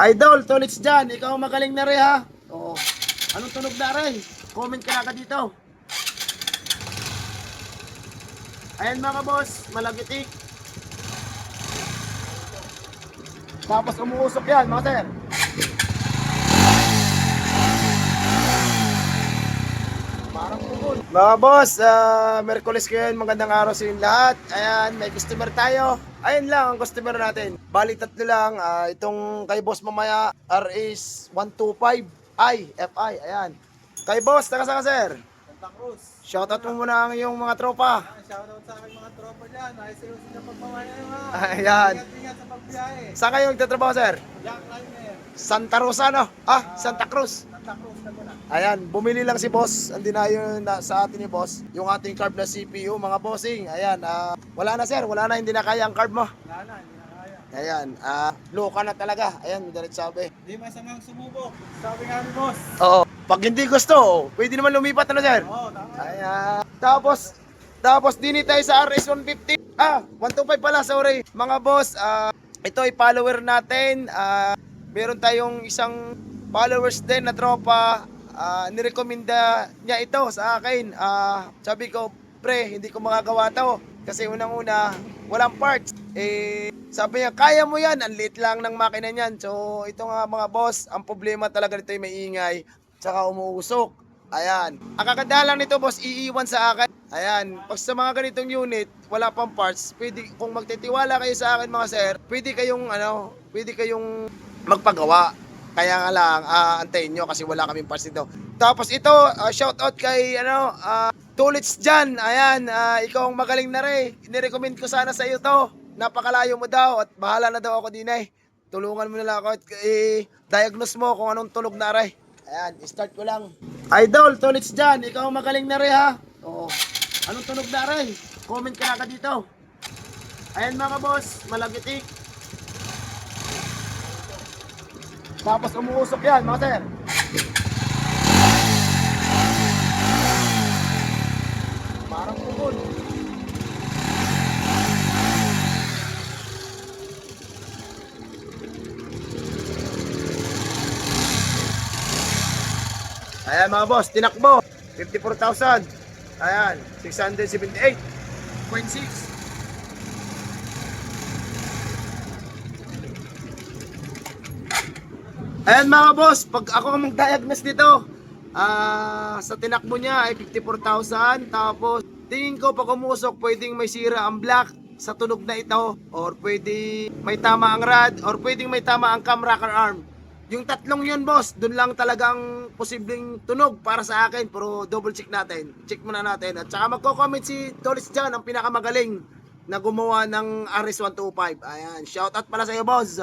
Idol, tolits dyan. Ikaw magaling na rin ha. Oo. Anong tunog na rin? Comment ka na ka dito. Ayan mga boss, malagitik. Tapos umuusok yan, mga sir. Parang pugol. Mga boss, ah, Merkulis ngayon, magandang araw sa inyong lahat. Ayan, may customer tayo. Ayun lang ang customer natin. Bali tatlo lang, ah, itong kay boss mamaya, RS 125 I, FI, ayan. Kay boss, taga ka sir? Santa Cruz. Shoutout mo muna ang iyong mga tropa. Ah, Shoutout sa aking mga tropa dyan. Ayos sila sa pagmamaya ha. Ayan. Ingat-ingat sa pagbiyahe. Saan kayo nagtatrabaho sir? Jack Liner. Santa Rosa no? Ah, Santa Cruz. Santa Cruz. Ayan, bumili lang si boss. Ang dinayo na sa atin ni boss. Yung ating carb na CPU, mga bossing. Ayan, ah, wala na sir, wala na, hindi na kaya ang carb mo. Wala na, hindi na kaya. Ayan, ah, loka na talaga. Ayan, direct sabi. Hindi masamang sumubok. Sabi nga ni boss. Oo, pag hindi gusto, pwede naman lumipat na sir. Oo, tama. Ayan, tapos, tapos dini tayo sa RS 150. Ah, 125 pala, sorry. Mga boss, ah, ito ay follower natin. Ah, meron tayong isang followers din na tropa. Ah, nirekomenda niya ito sa akin. Ah, sabi ko, pre, hindi ko makagawa to. Kasi unang-una, walang parts. Eh, sabi niya, kaya mo yan. Ang liit lang ng makina niyan. So, ito nga mga boss, ang problema talaga nito ay maingay. Tsaka umuusok. Ayan. Ang lang nito, boss, iiwan sa akin. Ayan. Pag sa mga ganitong unit, wala pang parts, pwede, kung magtitiwala kayo sa akin mga sir, pwede kayong, ano, pwede kayong magpagawa. Kaya nga lang, ah, antayin nyo kasi wala kaming parts dito. Tapos ito, ah, shout out kay, ano, ah, Tulits dyan. Ayan, ah, ikaw ang magaling na rin. Nirecommend ko sana sa iyo to. Napakalayo mo daw at bahala na daw ako din eh. Tulungan mo na lang ako at i-diagnose mo kung anong tunog na rin. Ayan, start ko lang. Idol, Tulits dyan. Ikaw ang magaling na rin ha. Oo. Anong tunog na rin? Comment ka na ka dito. Ayan mga boss, malagitik. Tapos umuusok yan, mga sir. Parang pugol. Ayan mga boss, tinakbo. 54,000. Ayan, 678.6. Ayan mga boss, pag ako mag-diagnose nito, ah sa tinakbo niya ay 54,000. Tapos, tingin ko pag umusok, pwedeng may sira ang black sa tunog na ito. Or pwede may tama ang rad, or pwedeng may tama ang cam rocker arm. Yung tatlong yun boss, dun lang talagang posibleng tunog para sa akin. Pero double check natin. Check muna natin. At saka magko-comment si Doris dyan, ang pinakamagaling na gumawa ng RS125. Ayan, shoutout pala sa iyo boss.